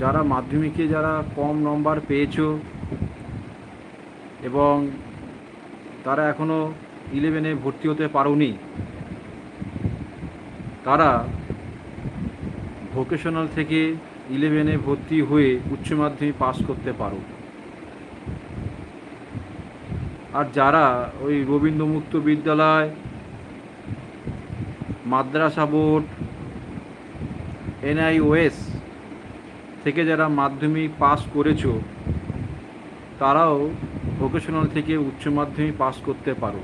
যারা মাধ্যমিকে যারা কম নম্বর পেয়েছ এবং তারা এখনও ইলেভেনে ভর্তি হতে পারোনি, তারা ভোকেশনাল থেকে ইলেভেনে ভর্তি হয়ে উচ্চ মাধ্যমিক পাস করতে পারো। আর যারা ওই রবীন্দ্রমুক্ত বিদ্যালয়, মাদ্রাসা বোর্ড এনআইওএস থেকে যারা মাধ্যমিক পাস করেছ, তারাও ভোকেশনাল থেকে উচ্চ মাধ্যমিক পাস করতে পারো।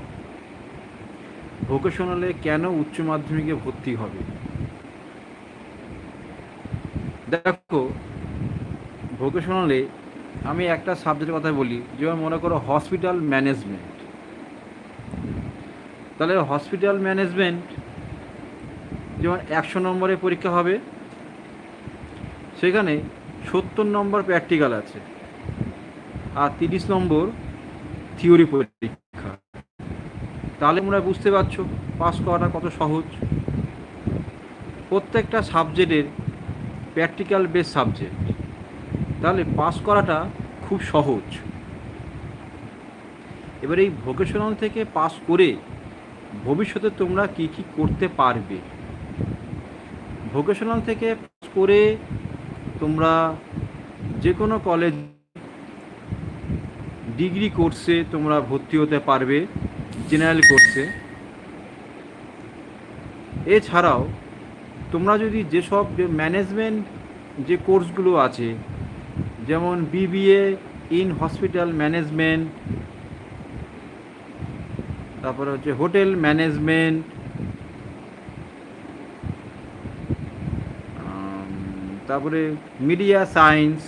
ভোকেশনালে কেন উচ্চ মাধ্যমিকে ভর্তি হবে? দেখো ভোকেশনালে আমি একটা সাবজেক্টের কথা বলি, যেমন মনে করো হসপিটাল ম্যানেজমেন্ট তাহলে হসপিটাল ম্যানেজমেন্ট যেমন একশো নম্বরে পরীক্ষা হবে সেখানে সত্তর নম্বর প্র্যাকটিক্যাল আছে আর তিরিশ নম্বর থিওরি পরীক্ষা। তাহলে তোমরা বুঝতে পারছ পাস করাটা কত সহজ। প্রত্যেকটা সাবজেক্টের প্র্যাকটিক্যাল বেস সাবজেক্ট তাহলে পাস করাটা খুব সহজ। এবার এই ভোকেশনাল থেকে পাস করে ভবিষ্যতে তোমরা কি কি করতে পারবে? ভোকেশনাল থেকে পাস করে তোমরা যে কোনো কলেজ ডিগ্রি কোর্সে তোমরা ভর্তি হতে পারবে জেনারেল কোর্সে এছাড়াও, তোমরা যদি যেসব যে ম্যানেজমেন্ট যে কোর্সগুলো আছে, যেমন বিবিএ ইন হসপিটাল ম্যানেজমেন্ট তারপরে হচ্ছে হোটেল ম্যানেজমেন্ট তারপরে মিডিয়া সায়েন্স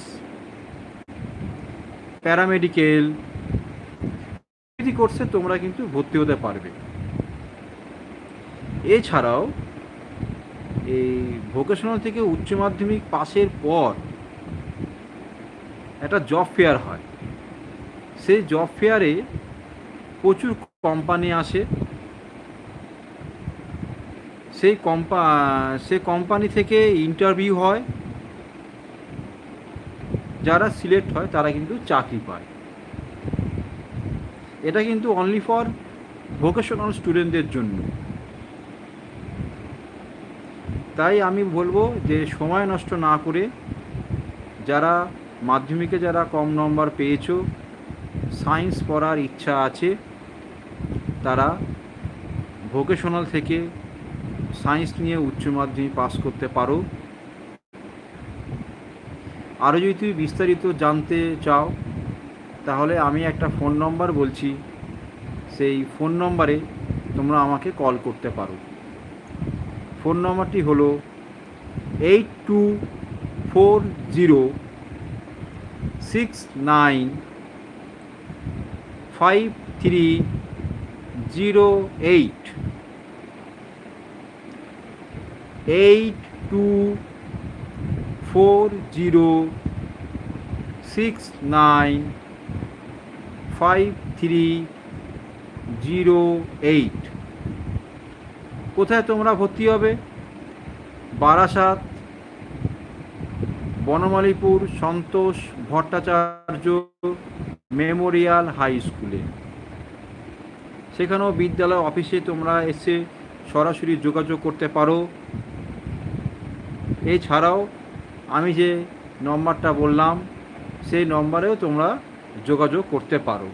প্যারামেডিকেল ইত্যাদি কোর্সে তোমরা কিন্তু ভর্তি হতে পারবে। এছাড়াও এই ভোকেশনাল থেকে উচ্চ মাধ্যমিক পাশের পর একটা জব ফেয়ার হয়। সেই জব ফেয়ারে প্রচুর কোম্পানি আসে। সেই কম্পা সেই কোম্পানি থেকে ইন্টারভিউ হয়। যারা সিলেক্ট হয়, তারা কিন্তু চাকরি পায়। এটা কিন্তু অনলি ফর ভোকেশনাল স্টুডেন্টদের জন্য। তাই আমি বলব যে, সময় নষ্ট না করে যারা মাধ্যমিকে যারা কম নম্বর পেয়েছ সায়েন্স পড়ার ইচ্ছা আছে, তারা ভোকেশনাল থেকে সায়েন্স নিয়ে উচ্চ মাধ্যমিক পাস করতে পারো। আরও যদি তুমি বিস্তারিত জানতে চাও, তাহলে আমি একটা ফোন নম্বর বলছি। সেই ফোন নম্বরে তোমরা আমাকে কল করতে পারো। ফোন নম্বরটি হলো eight two four zero six nine five three zero eight eight two four zero six nine five three zero eight. কোথায় তোমরা ভর্তি হবে? বারাসাত, বনমালীপুর, সন্তোষ ভট্টাচার্য মেমোরিয়াল হাই স্কুলে। সেখানেও বিদ্যালয় অফিসে তোমরা এসে সরাসরি যোগাযোগ করতে পারো। এছাড়াও আমি যে নম্বরটা বললাম, সেই নম্বরেও তোমরা যোগাযোগ করতে পারো।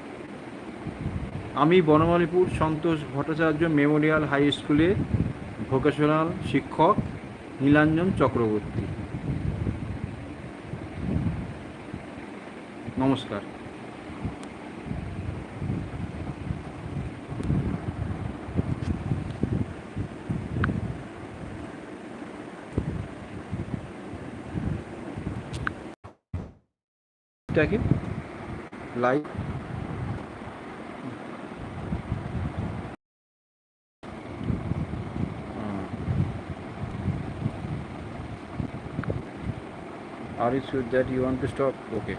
আমি বনমালীপুর সন্তোষ ভট্টাচার্য মেমোরিয়াল হাই স্কুলের ভোকেশনাল শিক্ষক নীলাঞ্জন চক্রবর্তী। নমস্কার। এটাকে live Are you sure that you want to stop? Okay.